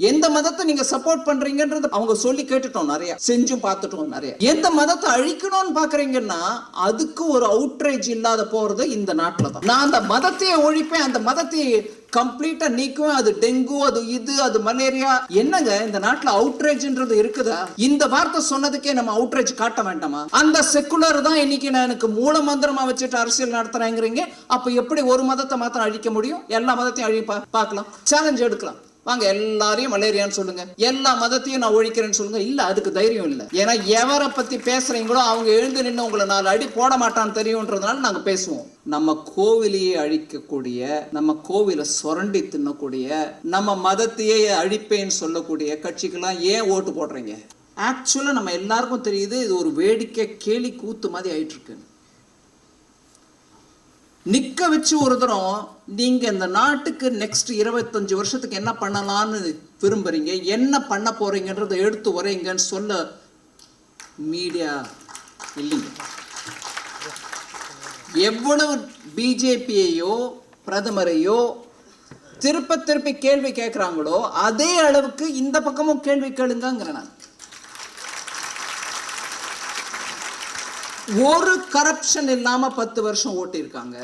எந்த மதத்தை நீங்க சப்போர்ட் பண்றீங்கன்றது அவங்க சொல்லி கேட்டுட்டோம் நிறைய. செஞ்சும் பார்த்துட்டோம் நிறைய. எந்த மதத்தை அழிக்கணும்னு பாக்குறீங்கன்னா அதுக்கு ஒரு அவுட்ரேஜ் இல்லாத போறது இந்த நாட்டில் தான். நான் அந்த மதத்தையே ஒழிப்பேன் அந்த மதத்தை கம்ப்ளீட்டா நீக்குவேன். அது டெங்கு அது இது அது மலேரியா. என்னங்க இந்த நாட்டுல அவுட்ரேஜ்ன்றது இருக்குதா? இந்த வார்த்தை சொன்னதுக்கே நம்ம அவுட்ரேஜ் காட்ட வேண்டாமா? அந்த செக்குலர் தான் இன்னைக்கு நான் எனக்கு மூல மந்திரமா வச்சுட்டு அரசியல் நடத்துறேங்கிறீங்க. அப்ப எப்படி ஒரு மதத்தை மாத்திரம் அழிக்க முடியும்? எல்லா மதத்தையும் அழி பார்க்கலாம். சேலஞ்ச் எடுக்கலாம். வாங்க எல்லாரையும் மலேரியான்னு சொல்லுங்க. எல்லா மதத்தையும் நான் ஒழிக்கிறேன்னு சொல்லுங்க. இல்ல அதுக்கு தைரியம் இல்ல. ஏன்னா எவரை பத்தி பேசுறீங்களோ அவங்க எழுந்து நின்று உங்களை நாலு அடி போட மாட்டான்னு தெரியும்ன்றதுனால நாங்க பேசுவோம். நம்ம கோவிலையே அழிக்கக்கூடிய நம்ம கோவிலை சுரண்டி தின்னக்கூடிய நம்ம மதத்தையே அழிப்பேன்னு சொல்லக்கூடிய கட்சிக்கெல்லாம் ஏன் ஓட்டு போடுறீங்க? ஆக்சுவலா நம்ம எல்லாருக்கும் தெரியுது இது ஒரு வேடிக்கை கேலி கூத்து மாதிரி ஆயிட்டு இருக்குன்னு. நிற்க வச்சு ஒரு தரம் நீங்கள் இந்த நாட்டுக்கு நெக்ஸ்ட் இருபத்தஞ்சு வருஷத்துக்கு என்ன பண்ணலான்னு விரும்புகிறீங்க என்ன பண்ண போகிறீங்கன்றதை எடுத்து வரீங்கன்னு சொல்ல மீடியா இல்லைங்க. எவ்வளவு பிஜேபியையோ பிரதமரையோ திருப்ப திருப்பி கேள்வி கேட்குறாங்களோ அதே அளவுக்கு இந்த பக்கமும் கேள்வி கேளுங்கங்கிறேன் நான். ஒரு கரப்ஷன் இல்லாமல் பத்து வருஷம் ஓட்டியிருக்காங்க.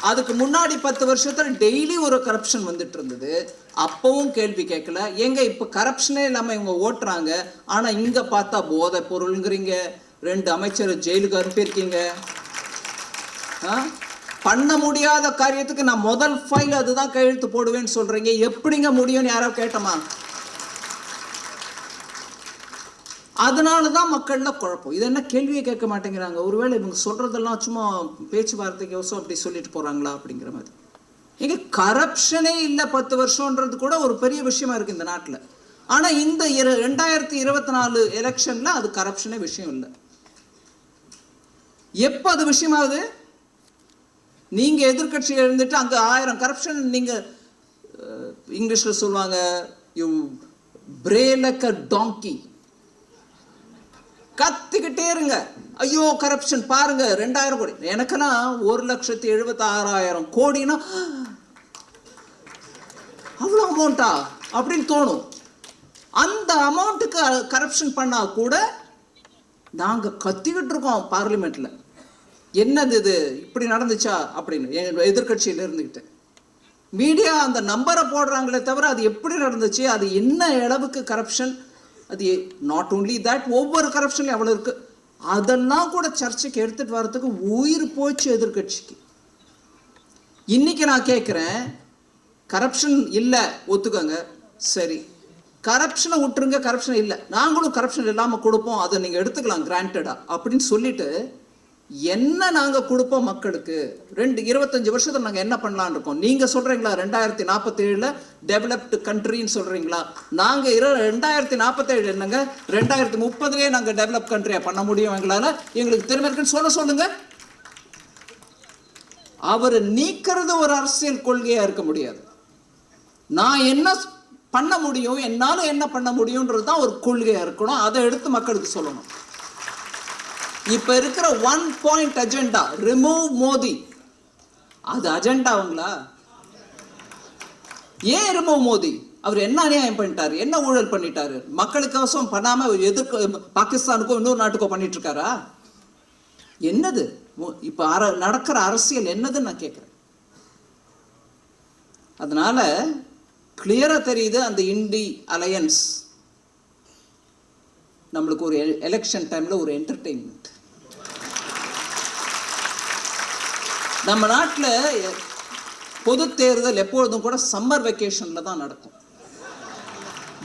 அதுக்கு முன்னாடி பத்து வருஷத்தில் டெய்லி ஒரு கரப்ஷன் வந்துட்டு இருந்தது அப்பவும் கேள்வி கேட்கல. எங்க இப்போ கரப்ஷனே இல்லாமல் இவங்க ஓட்டுறாங்க. ஆனால் இங்கே பார்த்தா போதை பொருளுங்கிறீங்க. ரெண்டு அமைச்சரை ஜெயிலுக்கு அனுப்பியிருக்கீங்க. ஆ? பண்ண முடியாத காரியத்துக்கு நான் முதல் ஃபைல் அதுதான் கையெழுத்து போடுவேன்னு சொல்றீங்க. எப்படிங்க முடியும்னு யாரோ கேட்டமா? அதனால தான் மக்கள்ல குழப்பம். இது என்ன கேள்வியை கேட்க மாட்டேங்கிறாங்க. ஒருவேளை இவங்க சொல்றதெல்லாம் சும்மா பேச்சுவார்த்தைக்கோசம் அப்படி சொல்லிட்டு போறாங்களா அப்படிங்கிற மாதிரி. இங்கே கரப்ஷனே இல்லை பத்து வருஷம்ன்றது கூட ஒரு பெரிய விஷயமா இருக்கு இந்த நாட்டில். ஆனா இந்த இரு ரெண்டாயிரத்தி இருபத்தி நாலு எலெக்ஷன்ல அது கரப்ஷனே விஷயம் இல்லை. எப்போ அது விஷயமாகுது? நீங்க எதிர்கட்சியில் இருந்துட்டு அங்க ஆயிரம் கரப்ஷன் நீங்க இங்கிலீஷில் இங்கிலீஷ்ல சொல்லுவாங்க யூ பிரேலக் டாங்கி கத்திக்கிட்டே இருங்க. ஐயோ கரப்ஷன் பாருங்க ரெண்டாயிரம் கோடி. எனக்கெல்லாம் ஒரு லட்சத்தி எழுபத்தி ஆறாயிரம் கோடினா அவ்வளோ அமௌண்ட்டா அப்படின்னு தோணும். அந்த அமௌண்ட்டுக்கு கரப்ஷன் பண்ணா கூட நாங்கள் கத்திக்கிட்டு இருக்கோம் பார்லிமெண்ட்ல என்னது இது? இப்படி நடந்துச்சா? அப்படின்னு. எங்க எதிர்க்கட்சியில இருந்துக்கிட்டு மீடியா அந்த நம்பரை போடுறாங்களே தவிர அது எப்படி நடந்துச்சு? அது என்ன அளவுக்கு கரப்ஷன் அது நாட் ஓன்லி தட் ஒவ்வொரு கரப்ஷன்லையும் எவ்வளோ இருக்கு? அதெல்லாம் கூட சர்ச்சைக்கு எடுத்துட்டு வர்றதுக்கு உயிர் போச்சு எதிர்க்கட்சிக்கு. இன்னைக்கு நான் கேட்குறேன் கரப்ஷன் இல்லை ஒத்துக்கோங்க. சரி. கரப்ஷனை விட்டுருங்க கரப்ஷன் இல்லை. நாங்களும் கரப்ஷன் இல்லாமல் கொடுப்போம் அதை நீங்கள் எடுத்துக்கலாம் கிராண்டடாக அப்படின்னு சொல்லிட்டு என்ன நாங்கள் கொடுப்போம் மக்களுக்கு? ரெண்டு இருபத்தஞ்சு வருஷத்துல நாங்கள் என்ன பண்ணலாம்னு இருக்கோம்? நீங்கள் சொல்கிறீங்களா ரெண்டாயிரத்தி நாற்பத்தேழில் டெவலப்டு கண்ட்ரின்னு சொல்கிறீங்களா நாங்கள் இரு ரெண்டாயிரத்தி நாற்பத்தேழு என்னங்க? ரெண்டாயிரத்தி முப்பதுலேயே நாங்கள் டெவலப் கண்ட்ரியாக பண்ண முடியும் எங்களால்? எங்களுக்கு திறமை இருக்குன்னு சொல்ல சொல்லுங்கள் அவர் நீக்கிறது ஒரு அரசியல் கொள்கையாக இருக்க முடியாது. நான் என்ன பண்ண முடியும் என்னால் என்ன பண்ண முடியும்ன்றது தான் ஒரு கொள்கையாக இருக்கணும். அதை எடுத்து மக்களுக்கு சொல்லணும். இப்ப இருக்கிற one point agenda remove Modi அது அஜெண்டாவுங்களா ஏன் ரிமூவ் மோடி அவர் என்ன அநியாயம் பண்ணிட்டாரு? என்ன ஊழல் பண்ணிட்டாரு? மக்களுக்கோசம் பண்ணாம எதிர்க்க பாகிஸ்தானுக்கோ இன்னொரு நாட்டுக்கோ பண்ணிட்டு இருக்காரா என்னது? இப்போ இப்ப அர நடக்கிற அரசியல் என்னதுன்னு நான் கேட்குறேன் அதனால கிளியரா தெரியுது அந்த இண்டி அலையன்ஸ் நம்மளுக்கு ஒரு எலெக்ஷன் டைம்ல ஒரு என்டர்டெயின்மெண்ட் நம்ம நாட்டில் பொது தேர்தல் எப்பொழுதும் கூட சம்மர் வெக்கேஷனில் தான் நடக்கும்.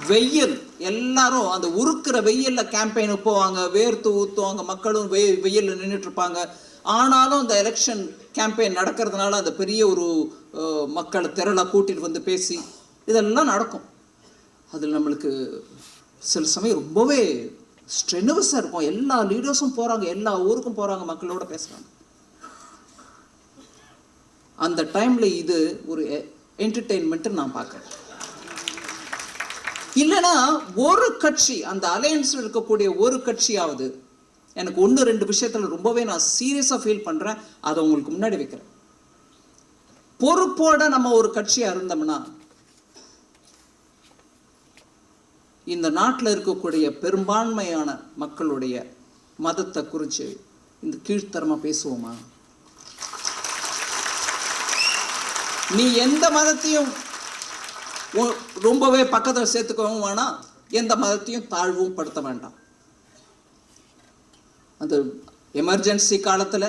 வெயில் எல்லாரும் அந்த உருக்குற வெயிலில் கேம்பெயினுக்கு போவாங்க வேர்த்து ஊற்றுவாங்க மக்களும் வெய் வெயில்ல நின்றுட்டு இருப்பாங்க ஆனாலும் அந்த எலெக்ஷன் கேம்பெயின் நடக்கிறதுனால அந்த பெரிய ஒரு மக்களை திரளை கூட்டிகிட்டு வந்து பேசி இதெல்லாம் நடக்கும். அதில் நம்மளுக்கு சில சமயம் ரொம்பவே ஸ்ட்ரெனுவஸாக இருக்கும். எல்லா லீடர்ஸும் போகிறாங்க எல்லா ஊருக்கும் போகிறாங்க மக்களோட பேசுகிறாங்க அந்த டைமில் இது ஒரு என்டர்டெயின்மெண்ட்டு நான் பார்க்குறேன். இல்லைன்னா ஒரு கட்சி அந்த அலையன்ஸில் இருக்கக்கூடிய ஒரு கட்சியாவது எனக்கு ஒன்று ரெண்டு விஷயத்தில் ரொம்பவே நான் சீரியஸாக ஃபீல் பண்ணுறேன் அதை உங்களுக்கு முன்னாடி வைக்கிறேன். பொறுப்போட நம்ம ஒரு கட்சியாக இருந்தோம்னா இந்த நாட்டில் இருக்கக்கூடிய பெரும்பான்மையான மக்களுடைய மதத்தை குறித்து இந்த கீழ்த்தரமாக பேசுவோமா? நீ எந்த மதத்தையும் ரொம்பவே பக்கத்தில் சேர்த்துக்கவும் வேணாம். எந்த மதத்தையும் தாழ்வும் படுத்த வேண்டாம். அந்த எமர்ஜென்சி காலத்தில்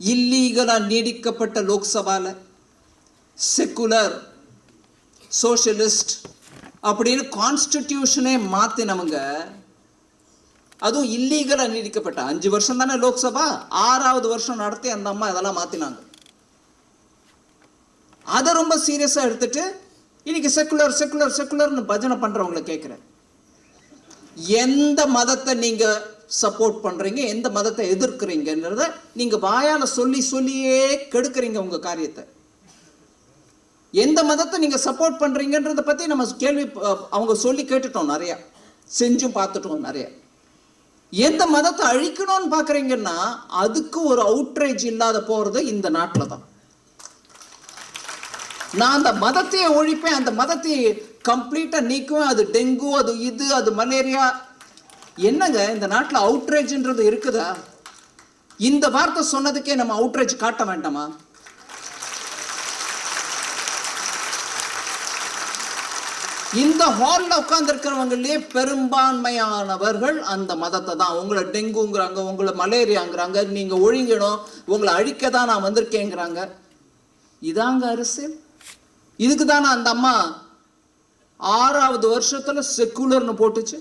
இல்லீகலாக நீடிக்கப்பட்ட லோக்சபாவில் செக்குலர் சோஷியலிஸ்ட் அப்படின்னு கான்ஸ்டிடியூஷனே மாற்றினவங்க அதுவும் இல்லீகலாக நீடிக்கப்பட்ட அஞ்சு வருஷம் தானே லோக்சபா? ஆறாவது வருஷம் நடத்தி அந்த அம்மா இதெல்லாம் மாற்றினாங்க அதை ரொம்ப சீரியஸாக எடுத்துட்டு இன்னைக்கு செக்குலர் செக்குலர் செக்குலர்னு பஜனை பண்ணுறவங்கள கேட்குறேன். எந்த மதத்தை நீங்கள் சப்போர்ட் பண்ணுறீங்க எந்த மதத்தை எதிர்க்கிறீங்கன்றத நீங்கள் வாயால் சொல்லி சொல்லியே கெடுக்குறீங்க உங்கள் காரியத்தை. எந்த மதத்தை நீங்கள் சப்போர்ட் பண்ணுறீங்கன்றதை பற்றி நம்ம கேள்வி அவங்க சொல்லி கேட்டுட்டோம் நிறையா. செஞ்சும் பார்த்துட்டோம் நிறையா. எந்த மதத்தை அழிக்கணும்னு பார்க்குறீங்கன்னா அதுக்கு ஒரு அவுட்ரேஜ் இல்லாத போகிறது இந்த நாட்டில் தான் நான் அந்த மதத்தையே ஒழிப்பேன் அந்த மதத்தை கம்ப்ளீட்டாக நீக்குவேன். அது டெங்கு அது இது அது மலேரியா. என்னங்க இந்த நாட்டில் அவுட்ரேஜ்ன்றது இருக்குதா? இந்த வார்த்தை சொன்னதுக்கே நம்ம அவுட்ரேஜ் காட்ட வேண்டாமா? இந்த ஹாலில் உட்காந்துருக்கிறவங்களே பெரும்பான்மையானவர்கள் அந்த மதத்தை தான். உங்களை டெங்குங்கிறாங்க உங்களை மலேரியாங்கிறாங்க நீங்கள் ஒழிங்கணும் உங்களை அழிக்க தான் நான் வந்திருக்கேங்கிறாங்க. இதாங்க அரசியல். இதுக்கு தானே அந்த அம்மா? ஆறாவது வருஷத்துல செக்குலர்னு போட்டுச்சு.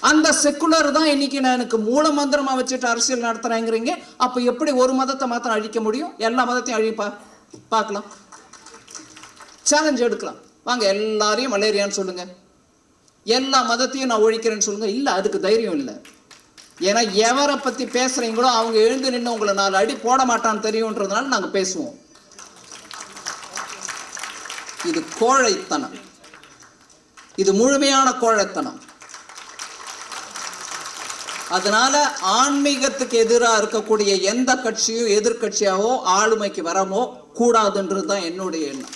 அந்த செக்குலர் தான் இன்னைக்கு நான் எனக்கு மூல மந்திரமா வச்சுட்டு அரசியல் நடத்துறேங்கிறீங்க. அப்ப எப்படி ஒரு மதத்தை மாத்திரம் அழிக்க முடியும்? எல்லா மதத்தையும் அழிப்பா? பார்க்கலாம். சேலஞ்ச் எடுக்கலாம். வாங்க எல்லாரையும் மலேரியான்னு சொல்லுங்க. எல்லா மதத்தையும் நான் ஒழிக்கிறேன்னு சொல்லுங்க. இல்ல அதுக்கு தைரியம் இல்லை. ஏன்னா எவரை பத்தி பேசுறீங்களோ அவங்க எழுந்து நின்று உங்களை நாலு அடி போட மாட்டான்னு தெரியுன்றதுனால நாங்க பேசுவோம். இது கோழைத்தனம். இது முழுமையான கோழைத்தனம். அதனால ஆன்மீகத்துக்கு எதிராக இருக்கக்கூடிய எந்த கட்சியும் எதிர்க்கட்சியாவோ ஆளுமைக்கு வரமோ கூடாதுன்றது தான் என்னுடைய எண்ணம்.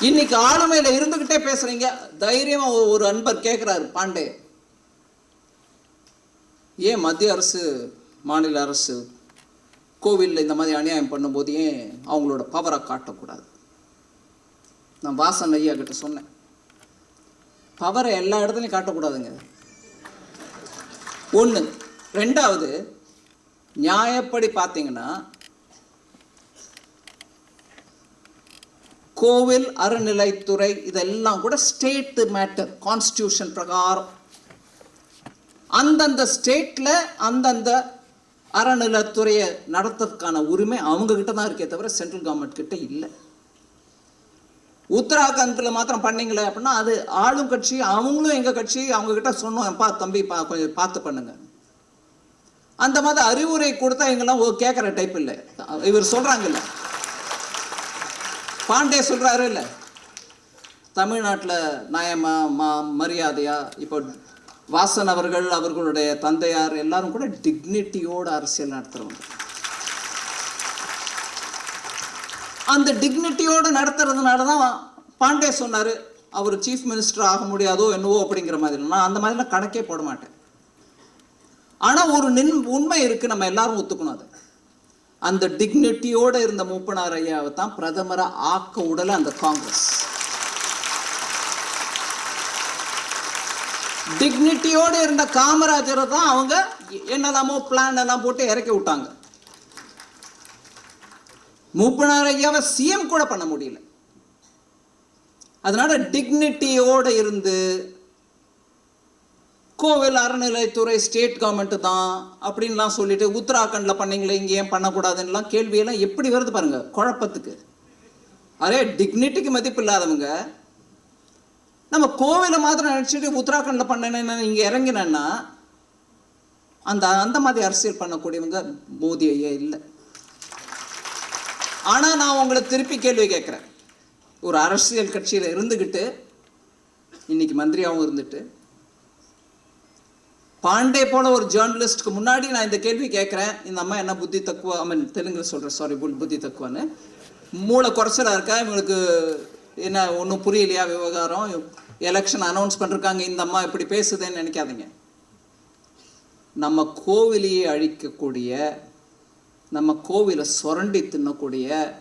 இன்னைக்கு ஆளுமையில இருந்துகிட்டே பேசுறீங்க. தைரியமா ஒரு- ஒரு அன்பர் கேட்கிறாரு பாண்டே. ஏன் மத்திய அரசு மாநில அரசு கோவிலில் இந்த மாதிரி அநியாயம் பண்ணும்போது ஏன் அவங்களோட பவரை காட்டக்கூடாது? நான் வாசன் ஐயா கிட்ட சொன்னேன். பவரை எல்லா இடத்துலையும் காட்டக்கூடாதுங்க. ஒன்று ரெண்டாவது நியாயப்படி பார்த்தீங்கன்னா கோவில் அறநிலைத்துறை இதெல்லாம் கூட ஸ்டேட் மேட்டர் கான்ஸ்டியூஷன் பிரகாரம். அந்தந்த ஸ்டேட்டில் அந்தந்த அறநிலத்துறையை நடத்துறதுக்கான உரிமை அவங்க கிட்ட தான் இருக்கே தவிர சென்ட்ரல் கவர்மெண்ட் கிட்ட இல்லை. உத்தராகண்டில் மாத்திரம் பண்ணீங்களே அப்படின்னா அது ஆளும் கட்சி அவங்களும் எங்க கட்சி அவங்க கிட்ட சொன்னோம் பா தம்பி பா கொஞ்சம் பார்த்து பண்ணுங்க. அந்த மாதிரி அறிவுரை கொடுத்தா எங்கெல்லாம் ஓ கேட்குற டைப் இல்லை. இவர் சொல்றாங்கல்ல. பாண்டே சொல்றாரு இல்லை. தமிழ்நாட்டில் நியாயமா மா மரியாதையா இப்போ வாசன் அவர்கள் அவர்களுடைய தந்தையார் எல்லாரும் கூட டிக்னிட்டியோட அரசியல் நடத்துகிறவங்க அந்த டிக்னிட்டியோடு நடத்துறதுனால தான் பாண்டே சொன்னார் அவர் சீஃப் மினிஸ்டர் ஆக முடியாதோ என்னவோ அப்படிங்கிற மாதிரி. நான் அந்த மாதிரிலாம் கணக்கே போட மாட்டேன். ஆனால் ஒரு நின் உண்மை இருக்கு நம்ம எல்லாரும் ஒத்துக்கணும் அது. அந்த டிக்னிட்டியோட இருந்த மூப்பனார் ஐயாவை தான் பிரதமரை ஆக்க உடலை அந்த காங்கிரஸ். டிக்னிட்டியோடு இருந்த காமராஜரை தான் அவங்க என்னெல்லாமோ பிளான் எல்லாம் போட்டு இறக்கி விட்டாங்க. மூப்பனார் ஐயாவை சிஎம் கூட பண்ண முடியல. அதனால டிக்னிட்டியோடு இருந்து கோவில் அறநிலைத்துறை ஸ்டேட் கவர்மெண்ட் தான் அப்படின்லாம் சொல்லிட்டு உத்தராகண்டில் பண்ணீங்களே இங்கே ஏன் பண்ணக்கூடாதுன்னெலாம் கேள்வியெல்லாம் எப்படி வருது பாருங்க குழப்பத்துக்கு. அதே டிக்னிட்டிக்கு மதிப்பு இல்லாதவங்க நம்ம கோவிலை மாத்திரம் நினச்சிட்டு உத்தராகண்டில் பண்ணேன்னு இங்கே இறங்கினேன்னா அந்த அந்த மாதிரி அரசியல் பண்ணக்கூடியவங்க மோதி ஐயா இல்லை. ஆனால் நான் உங்களை திருப்பி கேள்வி கேட்குறேன். ஒரு அரசியல் கட்சியில் இருந்துக்கிட்டு இன்னைக்கு மந்திரியாகவும் இருந்துட்டு பாண்டே போல ஒரு ஜேர்னலிஸ்ட்க்கு முன்னாடி நான் இந்த கேள்வி கேட்குறேன். இந்த அம்மா என்ன புத்தி தக்குவா ஐ மீன் தெலுங்குல சொல்கிறேன் சாரி புத்தி தக்குவான்னு. மூளை குறைச்சலாக இருக்கா? இவங்களுக்கு என்ன ஒன்றும் புரியலையா விவகாரம்? எலெக்ஷன் அனௌன்ஸ் பண்ணிருக்காங்க இந்த அம்மா இப்படி பேசுதுன்னு நினைக்காதீங்க. நம்ம கோவிலையே அழிக்கக்கூடிய நம்ம கோவிலை சுரண்டி தின்னக்கூடிய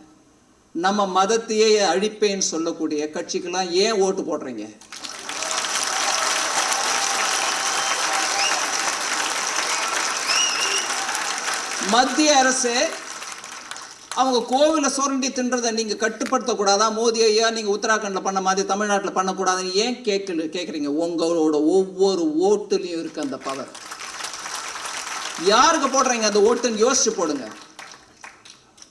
நம்ம மதத்தையே அழிப்பேன்னு சொல்லக்கூடிய கட்சிக்கெல்லாம் ஏன் ஓட்டு போடுறீங்க? மத்திய அரசு அவங்க கோவிலை சுரண்டி தின்றதை நீங்க கட்டுப்படுத்தக்கூடாதா? மோதி ஐயா நீங்க உத்தராகண்ட்ல பண்ண மாதிரி தமிழ்நாட்டில் பண்ணக்கூடாதுன்னு ஏன் கேட்கல கேட்குறீங்க உங்களோட ஒவ்வொரு ஓட்டுலையும் இருக்கு அந்த பவர் யாருக்கு போடுறீங்க அந்த ஓட்டுன்னு? யோசிச்சு போடுங்க.